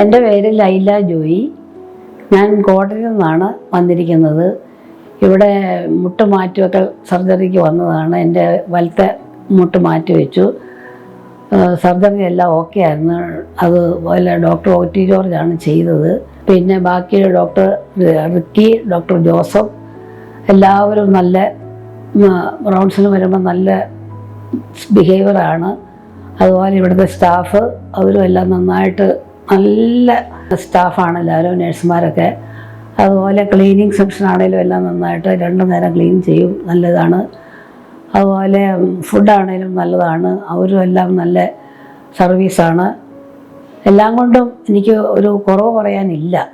എന്റെ പേര് ലൈല ജോയി. ഞാൻ കോട്ടയത്ത് നിന്നാണ് വന്നിരിക്കുന്നത്. ഇവിടെ മുട്ട് മാറ്റിവെക്കൽ സർജറിക്ക് വന്നതാണ്. എന്റെ വലത്തെ മുട്ട് മാറ്റി വെച്ചു. സർജറി എല്ലാം ഓക്കെ ആയിരുന്നു. അതുപോലെ ഡോക്ടർ ഒ ടി ജോർജാണ് ചെയ്തത്. പിന്നെ ബാക്കി ഡോക്ടർ റിക്കി ഡോക്ടർ ജോസഫ് എല്ലാവരും നല്ല റൗണ്ട്സിന് വരുമ്പോൾ നല്ല ബിഹേവിയറാണ്. അതുപോലെ ഇവിടുത്തെ സ്റ്റാഫ് അവരും എല്ലാം നന്നായിട്ട് നല്ല സ്റ്റാഫാണ് എല്ലാവരും നേഴ്സുമാരൊക്കെ. അതുപോലെ ക്ലീനിങ് സെക്ഷൻ ആണെങ്കിലും എല്ലാം നന്നായിട്ട് രണ്ടു നേരം ക്ലീൻ ചെയ്യും നല്ലതാണ്. അതുപോലെ ഫുഡാണേലും നല്ലതാണ്. അവരും എല്ലാം നല്ല സർവീസാണ്. എല്ലാം കൊണ്ടും എനിക്ക് ഒരു കുറവ് പറയാനില്ല.